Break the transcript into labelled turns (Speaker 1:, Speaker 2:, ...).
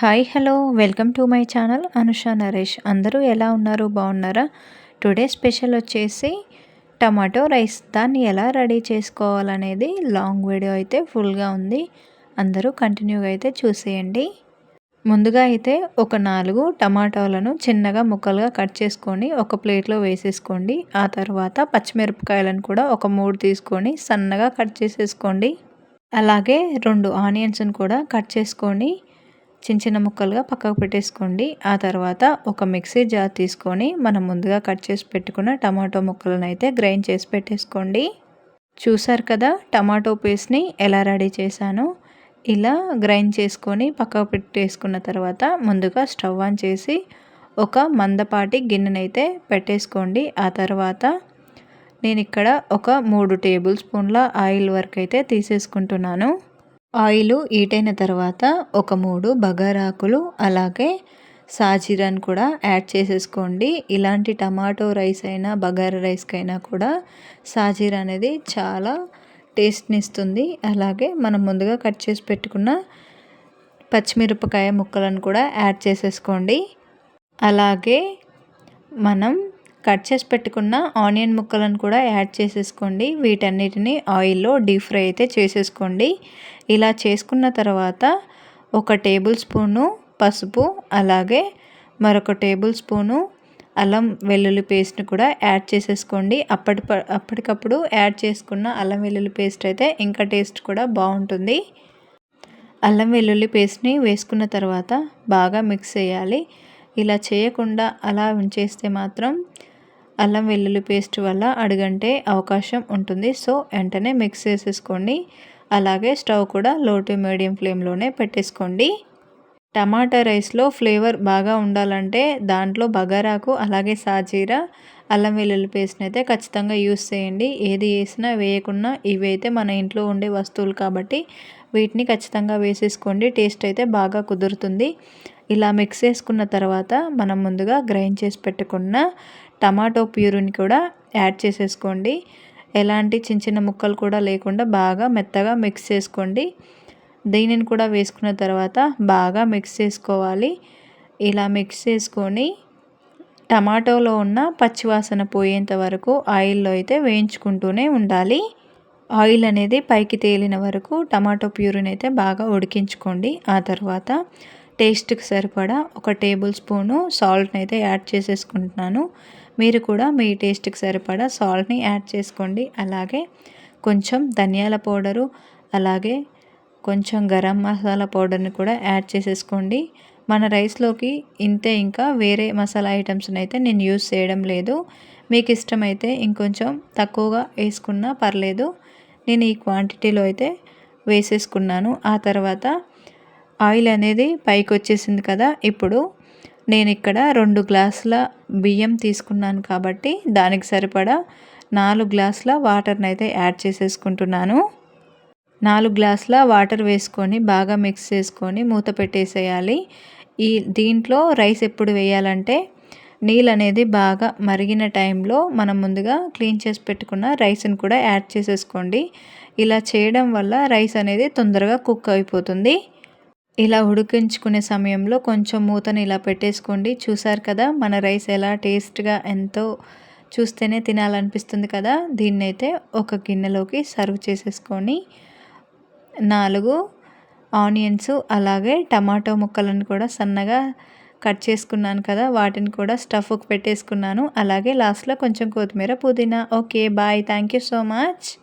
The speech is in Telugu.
Speaker 1: Hi hello. Welcome to my channel Anusha Naresh. అందరూ ఎలా ఉన్నారు? బాగున్నారా? టుడే స్పెషల్ వచ్చేసి టమాటో రైస్. దాన్ని ఎలా రెడీ చేసుకోవాలనేది లాంగ్ వీడియో అయితే ఫుల్గా ఉంది. అందరూ కంటిన్యూగా అయితే చూసేయండి. ముందుగా అయితే ఒక నాలుగు టమాటోలను చిన్నగా ముక్కలుగా కట్ చేసుకొని ఒక ప్లేట్లో వేసేసుకోండి. ఆ తర్వాత పచ్చిమిరపకాయలను కూడా ఒక మూడు తీసుకొని సన్నగా కట్ చేసేసుకోండి. అలాగే రెండు ఆనియన్స్ని కూడా కట్ చేసుకొని చిన్న చిన్న ముక్కలుగా పక్కకు పెట్టేసుకోండి. ఆ తర్వాత ఒక మిక్సీ జార్ తీసుకొని మనం ముందుగా కట్ చేసి పెట్టుకున్న టమాటో ముక్కలను అయితే గ్రైండ్ చేసి పెట్టేసుకోండి. చూసారు కదా టమాటో పేస్ట్ని ఎలా రెడీ చేశాను? ఇలా గ్రైండ్ చేసుకొని పక్కకు పెట్టేసుకున్న తర్వాత ముందుగా స్టవ్ ఆన్ చేసి ఒక మందపాటి గిన్నెనైతే పెట్టేసుకోండి. ఆ తర్వాత నేను ఇక్కడ ఒక మూడు టేబుల్ స్పూన్ల ఆయిల్ వరకు అయితే తీసేసుకుంటున్నాను. ఆయిల్ ఈటైన తర్వాత ఒక మూడు బగారాకులు అలాగే సాజీరాని కూడా యాడ్ చేసేసుకోండి. ఇలాంటి టమాటో రైస్ అయినా బగారా రైస్కైనా కూడా సాజీరా అనేది చాలా టేస్ట్ని ఇస్తుంది. అలాగే మనం ముందుగా కట్ చేసి పెట్టుకున్న పచ్చిమిరపకాయ ముక్కలను కూడా యాడ్ చేసేసుకోండి. అలాగే మనం కట్ చేసి పెట్టుకున్న ఆనియన్ ముక్కలను కూడా యాడ్ చేసేసుకోండి. వీటన్నిటిని ఆయిల్లో డీప్ ఫ్రై అయితే చేసేసుకోండి. ఇలా చేసుకున్న తర్వాత ఒక టేబుల్ స్పూను పసుపు అలాగే మరొక టేబుల్ స్పూను అల్లం వెల్లుల్లి పేస్ట్ని కూడా యాడ్ చేసేసుకోండి. అప్పటి అప్పటికప్పుడు యాడ్ చేసుకున్న అల్లం వెల్లుల్లి పేస్ట్ అయితే ఇంకా టేస్ట్ కూడా బాగుంటుంది. అల్లం వెల్లుల్లి పేస్ట్ని వేసుకున్న తర్వాత బాగా మిక్స్ చేయాలి. ఇలా చేయకుండా అలా ఉంచేస్తే మాత్రం అల్లం వెల్లుల్లి పేస్ట్ వల్ల అడుగంటే అవకాశం ఉంటుంది. సో వెంటనే మిక్స్ చేసేసుకోండి. అలాగే స్టవ్ కూడా లో టు మీడియం ఫ్లేమ్లోనే పెట్టేసుకోండి. టమాటా రైస్లో ఫ్లేవర్ బాగా ఉండాలంటే దాంట్లో బగారాకు అలాగే సాజీరా అల్లం వెల్లుల్లి పేస్ట్ని అయితే ఖచ్చితంగా యూస్ చేయండి. ఏది వేసినా వేయకున్నా ఇవి అయితే మన ఇంట్లో ఉండే వస్తువులు కాబట్టి వీటిని ఖచ్చితంగా వేసేసుకోండి. టేస్ట్ అయితే బాగా కుదురుతుంది. ఇలా మిక్స్ చేసుకున్న తర్వాత మనం ముందుగా గ్రైండ్ చేసి పెట్టుకున్న టమాటో ప్యూరిని కూడా యాడ్ చేసేసుకోండి. ఎలాంటి చిన్న చిన్న ముక్కలు కూడా లేకుండా బాగా మెత్తగా మిక్స్ చేసుకోండి. దీనిని కూడా వేసుకున్న తర్వాత బాగా మిక్స్ చేసుకోవాలి. ఇలా మిక్స్ చేసుకొని టమాటోలో ఉన్న పచ్చివాసన పోయేంత వరకు ఆయిల్లో అయితే వేయించుకుంటూనే ఉండాలి. ఆయిల్ అనేది పైకి తేలిన వరకు టమాటో ప్యూరిని అయితే బాగా ఉడికించుకోండి. ఆ తర్వాత టేస్ట్కి సరిపడా ఒక టేబుల్ స్పూను సాల్ట్ని అయితే యాడ్ చేసేసుకుంటున్నాను. మీరు కూడా మీ టేస్ట్కి సరిపడా సాల్ట్ని యాడ్ చేసుకోండి. అలాగే కొంచెం ధనియాల పౌడరు అలాగే కొంచెం గరం మసాలా పౌడర్ని కూడా యాడ్ చేసేసుకోండి. మన రైస్లోకి ఇంతే ఇంకా వేరే మసాలా ఐటమ్స్ని అయితే నేను యూస్ చేయడం లేదు. మీకు ఇష్టమైతే ఇంకొంచెం తక్కువగా వేసుకున్నా పర్లేదు. నేను ఈ క్వాంటిటీలో అయితే వేసేసుకున్నాను. ఆ తర్వాత ఆయిల్ అనేది పైకి వచ్చేసింది కదా ఇప్పుడు నేను ఇక్కడ రెండు గ్లాసుల బియ్యం తీసుకున్నాను కాబట్టి దానికి సరిపడా నాలుగు గ్లాసుల వాటర్ని అయితే యాడ్ చేసేసుకుంటున్నాను. నాలుగు గ్లాసుల వాటర్ వేసుకొని బాగా మిక్స్ చేసుకొని మూత పెట్టేసేయాలి. ఈ దీంట్లో రైస్ ఎప్పుడు వేయాలంటే నీళ్ళు అనేది బాగా మరిగిన టైంలో మనం ముందుగా క్లీన్ చేసి పెట్టుకున్న రైస్ని కూడా యాడ్ చేసేసుకోండి. ఇలా చేయడం వల్ల రైస్ అనేది తొందరగా కుక్ అయిపోతుంది. ఇలా ఉడికించుకునే సమయంలో కొంచెం మూతను ఇలా పెట్టేసుకోండి. చూసారు కదా మన రైస్ ఎలా టేస్ట్గా ఎంతో చూస్తేనే తినాలనిపిస్తుంది కదా. దీన్నైతే ఒక గిన్నెలోకి సర్వ్ చేసేసుకొని నాలుగు ఆనియన్స్ అలాగే టమాటో ముక్కలను కూడా సన్నగా కట్ చేసుకున్నాను కదా. వాటిని కూడా స్టఫ్కి పెట్టేసుకున్నాను. అలాగే లాస్ట్లో కొంచెం కొత్తిమీర పుదీనా. Okay bye. Thank you so much.